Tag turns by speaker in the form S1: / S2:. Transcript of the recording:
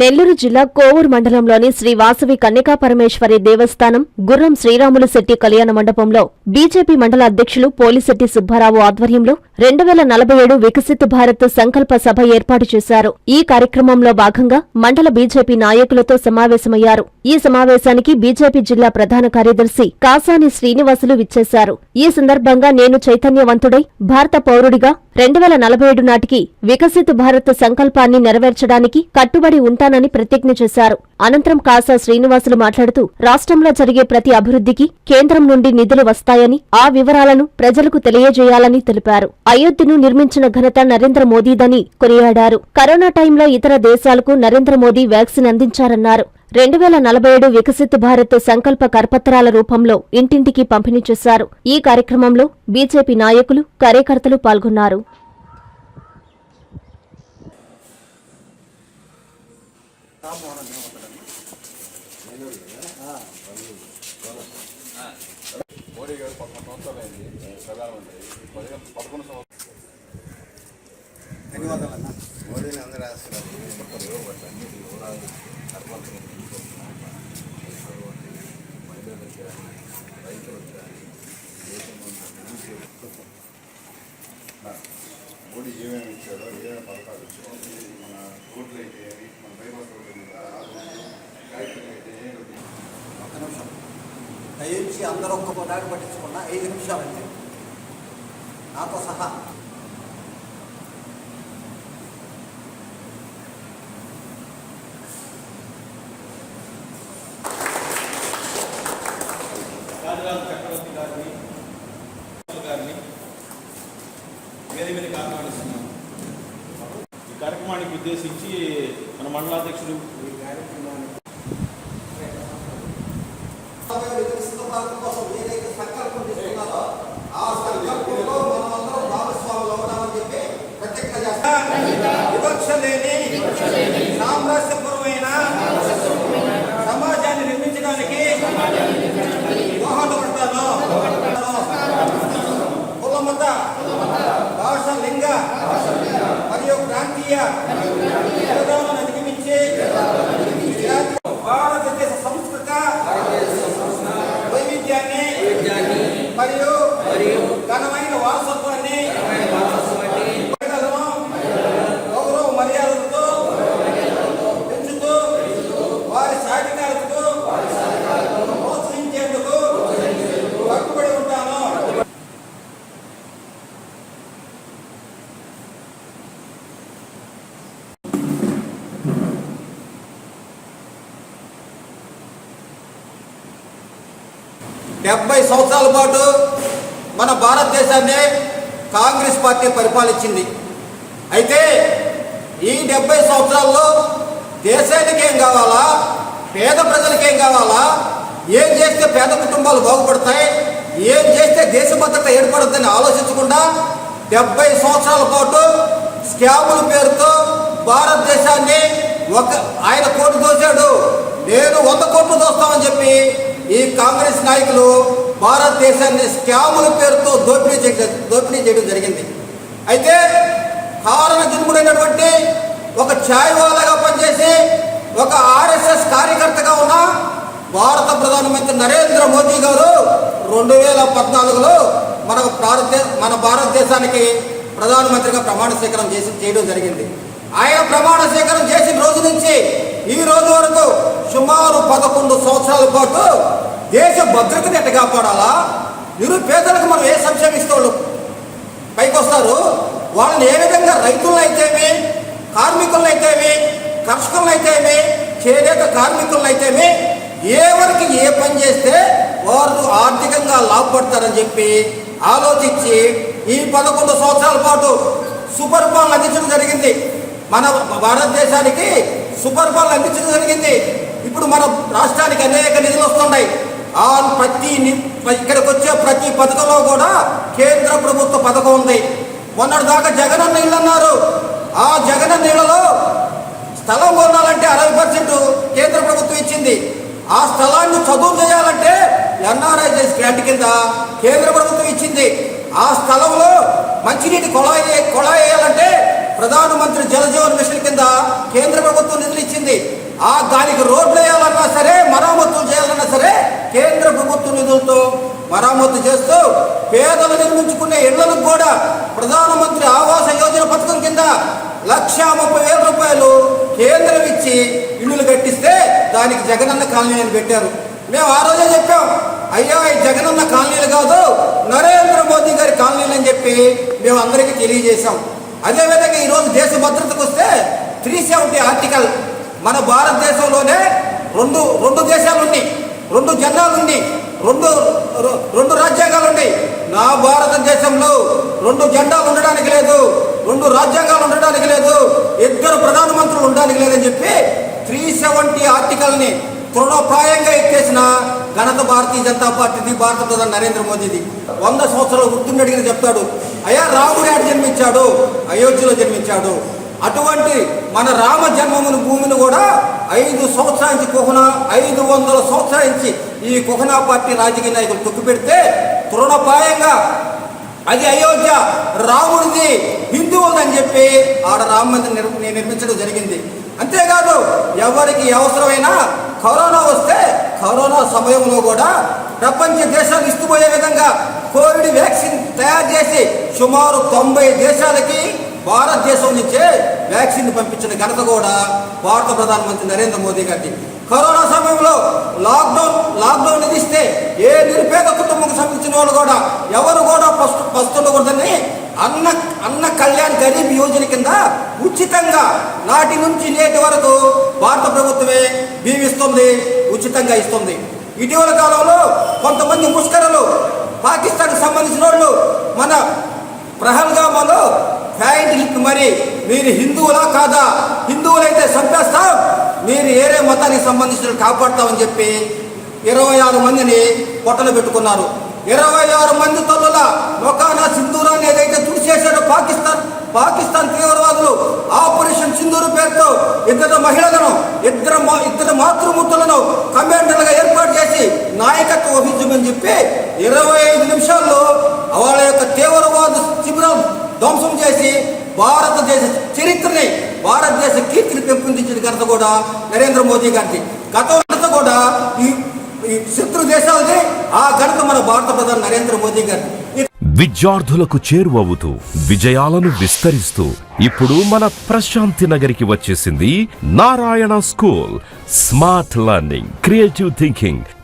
S1: నెల్లూరు జిల్లా కోవూరు మండలంలోని శ్రీ వాసవి కన్యకా పరమేశ్వరి దేవస్థానం గుర్రం శ్రీరాములు శెట్టి కళ్యాణ మండపంలో బీజేపీ మండల అధ్యక్షులు పోలిశెట్టి సుబ్బారావు ఆధ్వర్యంలో రెండు వేల నలభై ఏడు వికసిత్ భారత్ సంకల్ప సభ ఏర్పాటు చేశారు. ఈ కార్యక్రమంలో భాగంగా మండల బీజేపీ నాయకులతో సమావేశమయ్యారు. ఈ సమావేశానికి బీజేపీ జిల్లా ప్రధాన కార్యదర్శి కాసాని శ్రీనివాసులు విచ్చేశారు. ఈ సందర్భంగా నేను చైతన్యవంతుడై భారత పౌరుడిగా రెండు వేల నలభై ఏడు నాటికి వికసిత్ భారత్ సంకల్పాన్ని నెరవేర్చడానికి కట్టుబడి ఉంటానని ప్రతిజ్ఞ చేశారు. అనంతరం కాసా శ్రీనివాసులు మాట్లాడుతూ రాష్ట్రంలో జరిగే ప్రతి అభివృద్ధికి కేంద్రం నుండి నిధులు వస్తాయని ఆ వివరాలను ప్రజలకు తెలియజేయాలని తెలిపారు. అయోధ్యను నిర్మించిన ఘనత నరేంద్ర మోదీదని కొనియాడారు. కరోనా టైంలో ఇతర దేశాలకు నరేంద్ర మోదీ వ్యాక్సిన్ అందించారన్నారు. రెండు వేల నలభై ఏడు వికసిత్ భారత్ సంకల్ప కరపత్రాల రూపంలో ఇంటింటికి పంపిణీ చేశారు. ఈ కార్యక్రమంలో బీజేపీ నాయకులు కార్యకర్తలు పాల్గొన్నారు.
S2: మోడీ గారు పదకొండు సంవత్సరాలు అయింది ప్రధానమంత్రి పదిహేను పదకొండు సంవత్సరాలు
S3: ధన్యవాదాలు అన్న
S2: మోడీని అందరూ వేస్తున్నారు అన్ని వివరాలు సర్పంచులు మహిళలకు కానీ రైతులకు కానీ దేశంలో మోడీ ఏమేమి ఇచ్చాడో ఏమేమి పథకాలు ఇచ్చాడో మన రోడ్లు అయితే ఏమి మన బైపాస్ రోడ్డు మీద ఫ్యాక్టరీలు అయితే ఏమి
S3: ఒక్క నిమిషం దయించి అందరూ ఒక్క దాడి పట్టించుకున్న ఐదు నిమిషాలు అంతే నాతో సహా.
S4: రాజరాజ చక్రవర్తి గారిని గారిని వేరే వేరే ఆహ్వానిస్తున్నాను ఈ కార్యక్రమానికి ఉద్దేశించి మన మండలాధ్యక్షుడు
S3: వికసిత భారత్ కోసం ఏదైతే సంకల్పం తీసుకున్నారో ఆ సంకల్పంలో మనమందరం భాగస్వాములు అవుతామని చెప్పి ప్రతిజ్ఞ చేస్తాం వివక్ష లేని సామరస్యపరమైన సమాజాన్ని నిర్మించడానికి దోహదపడతాను కులమత భాష లింగ మరియు ప్రాంతీయ అధిగమించే భారతదేశ సంస్కృత డెబ్బై సంవత్సరాల పాటు మన భారతదేశాన్ని కాంగ్రెస్ పార్టీ పరిపాలించింది. అయితే ఈ డెబ్బై సంవత్సరాల్లో దేశానికి ఏం కావాలా? పేద ప్రజలకి ఏం కావాలా? ఏం చేస్తే పేద కుటుంబాలు బాగుపడతాయి? ఏం చేస్తే దేశ భద్రత ఏర్పడుతుందని ఆలోచించకుండా డెబ్బై సంవత్సరాల పాటు స్కాముల పేరుతో భారతదేశాన్ని ఒక ఆయన కోటి దోశాడు. నేను వంద కోట్లు దోస్తామని చెప్పి ఈ కాంగ్రెస్ నాయకులు భారతదేశాన్ని స్కాముల పేరుతో దోపిడీ చేయడం దోపిడీ చేయడం జరిగింది. అయితే కారణ జన్ముడైనటువంటి ఒక ఛాయ్వాలాగా పనిచేసి ఒక ఆర్ఎస్ఎస్ కార్యకర్తగా ఉన్న భారత ప్రధానమంత్రి నరేంద్ర మోదీ గారు రెండు వేల పద్నాలుగులో మన భారతదే మన భారతదేశానికి ప్రధానమంత్రిగా ప్రమాణ స్వీకారం చేసి చేయడం జరిగింది. ఆయన ప్రమాణ స్వీకారం చేసిన రోజు నుంచి ఈ రోజు వరకు సుమారు పదకొండు సంవత్సరాల పాటు దేశ భద్రతను ఎట్ట కాపాడాలా? నిరుపేదలకు మనం ఏ సంక్షేమిస్తాడు పైకి వస్తారు వాళ్ళని ఏ విధంగా రైతులనైతేమి కార్మికులనైతేమి కర్షకులనైతేమి చేనేత కార్మికులనైతేమి ఎవరికి ఏ పని చేస్తే వారు ఆర్థికంగా లాభపడతారని చెప్పి ఆలోచించి ఈ పదకొండు సంవత్సరాల పాటు సుపరిపాలన అందించడం జరిగింది. మన భారతదేశానికి సుపరిపాలన అందించడం జరిగింది. ఇప్పుడు మన రాష్ట్రానికి అనేక నిధులు వస్తున్నాయి. ఆ ప్రతి ఇక్కడికి వచ్చే ప్రతి పథకంలో కూడా కేంద్ర ప్రభుత్వ పథకం ఉంది. మొన్నటి దాకా జగనన్న ఇల్లు అన్నారు. ఆ జగనన్న ఇళ్ళలో స్థలం కొనాలంటే అరవై పర్సెంట్ కేంద్ర ప్రభుత్వం ఇచ్చింది. ఆ స్థలాన్ని చదువు చేయాలంటే ఎన్ఆర్ఐజెస్ గ్రాంట్ కింద కేంద్ర ప్రభుత్వం ఇచ్చింది. ఆ స్థలంలో మంచినీటి కొళాయి కొళాయి వేయాలంటే ప్రధానమంత్రి జలజీవన్ మిషన్ కింద కేంద్ర ప్రభుత్వం నిధులు ఇచ్చింది. ఆ దానికి రోడ్లు వేయాలన్నా సరే మరమ్మతులు చేయాలన్నా సరే కేంద్ర ప్రభుత్వ నిధులతో మరమ్మతు చేస్తూ పేదలు నిర్మించుకునే ఇళ్ళకు కూడా ప్రధానమంత్రి ఆవాస యోజన పథకం కింద లక్ష ముప్పై వేల రూపాయలు కేంద్రం ఇచ్చి ఇల్లులు కట్టిస్తే దానికి జగనన్న కాలనీ అని పెట్టారు. మేము ఆ రోజే చెప్పాం అయ్యా ఈ జగనన్న కాలనీలు కాదు నరేంద్ర మోదీ గారి కాలనీలు అని చెప్పి మేము అందరికీ తెలియజేశాం. అదేవిధంగా ఈరోజు దేశ భద్రతకు వస్తే త్రీ సెవెంటీ ఆర్టికల్ మన భారతదేశంలోనే రెండు రెండు దేశాలు ఉన్నాయి రెండు జెండాలున్నాయి రెండు రెండు రాజ్యాంగాలు ఉన్నాయి నా భారతదేశంలో రెండు జెండాలు ఉండడానికి లేదు రెండు రాజ్యాంగాలు ఉండడానికి లేదు ఇద్దరు ప్రధానమంత్రులు ఉండడానికి లేదని చెప్పి త్రీ సెవెంటీ ఆర్టికల్ని తృణప్రాయంగా ఎత్తేసిన ఘనత భారతీయ జనతా పార్టీది భారత ప్రధాని నరేంద్ర మోదీది. వంద సంవత్సరాలు గుర్తుండి అడిగిన చెప్తాడు అయ్యా రాముడు ఏడు జన్మించాడు? అయోధ్యలో జన్మించాడు. అటువంటి మన రామ జన్మముని భూమిని కూడా ఐదు సంవత్సరాల నుంచి కుహన ఐదు వందల సంవత్సరాల నుంచి ఈ కుహనా పార్టీ రాజకీయ నాయకులు తొక్కు పెడితే తృణపాయంగా అది అయోధ్య రాముడిది హిందువులని చెప్పి ఆడ రామ మందిరం నిర్మించడం జరిగింది. అంతేకాదు ఎవరికి అవసరమైనా కరోనా వస్తే కరోనా సమయంలో కూడా ప్రపంచ దేశాలు ఇస్తుపోయే విధంగా కోవిడ్ వ్యాక్సిన్ తయారు చేసి సుమారు తొంభై దేశాలకి భారతదేశం నుంచే వ్యాక్సిన్ పంపించిన ఘనత కూడా భారత ప్రధానమంత్రి నరేంద్ర మోదీ గారి కరోనా సమయంలో లాక్డౌన్ లాక్డౌన్ విధిస్తే ఏ నిరుపేద కుటుంబం సంబంధించిన వాళ్ళు కూడా ఎవరు కూడా ఫస్ట్ పలుతుండకూడదని అన్న అన్న కళ్యాణ్ గరీబ్ యోజన కింద ఉచితంగా నాటి నుంచి నేటి వరకు భారత ప్రభుత్వమే బీమిస్తుంది ఉచితంగా ఇస్తుంది. ఇటీవల కాలంలో కొంతమంది ముష్కరలు పాకిస్తాన్కి సంబంధించిన వాళ్ళు మన ప్రహల్గామాలో ప్యాంట్ లిప్ మరి మీరు హిందువులా కాదా? హిందువులైతే చంపేస్తాం మీరు ఏరే మతానికి సంబంధించిన కాపాడుతామని చెప్పి ఇరవై ఆరు మందిని పొట్టలు పెట్టుకున్నారు. ఇరవై ఆరు మంది తల్లుల మొకానా సింధూరాన్ని ఏదైతే తుడిచేశాడో పాకిస్తాన్. పాకిస్తాన్ తీవ్రవాదులు ఆపరేషన్ సింధూరు పేరుతో ఇద్దరు మహిళలను ఇద్దరు మా- ఇద్దరు మాతృమూర్తులను కమాండర్లుగా ఏర్పాటు చేసి నాయకత్వం వహించమని చెప్పి ఇరవై ఐదు నిమిషాల్లో వాళ్ళ యొక్క తీవ్రవాద శిబిరం ధ్వంసం చేసి భారతదేశ చరిత్రని భారతదేశ కీర్తిని పెంపొందించిన ఘనత కూడా నరేంద్ర మోదీ గారికి గతంలో కూడా ఈ ఈ శత్రు దేశాలది ఆ ఘనత మన భారత ప్రధాని నరేంద్ర మోదీ గారు.
S5: విద్యార్థులకు చేరువవుతూ విజయాలను విస్తరిస్తూ ఇప్పుడు మన ప్రశాంతి నగరికి వచ్చేసింది Narayana school. Smart learning creative thinking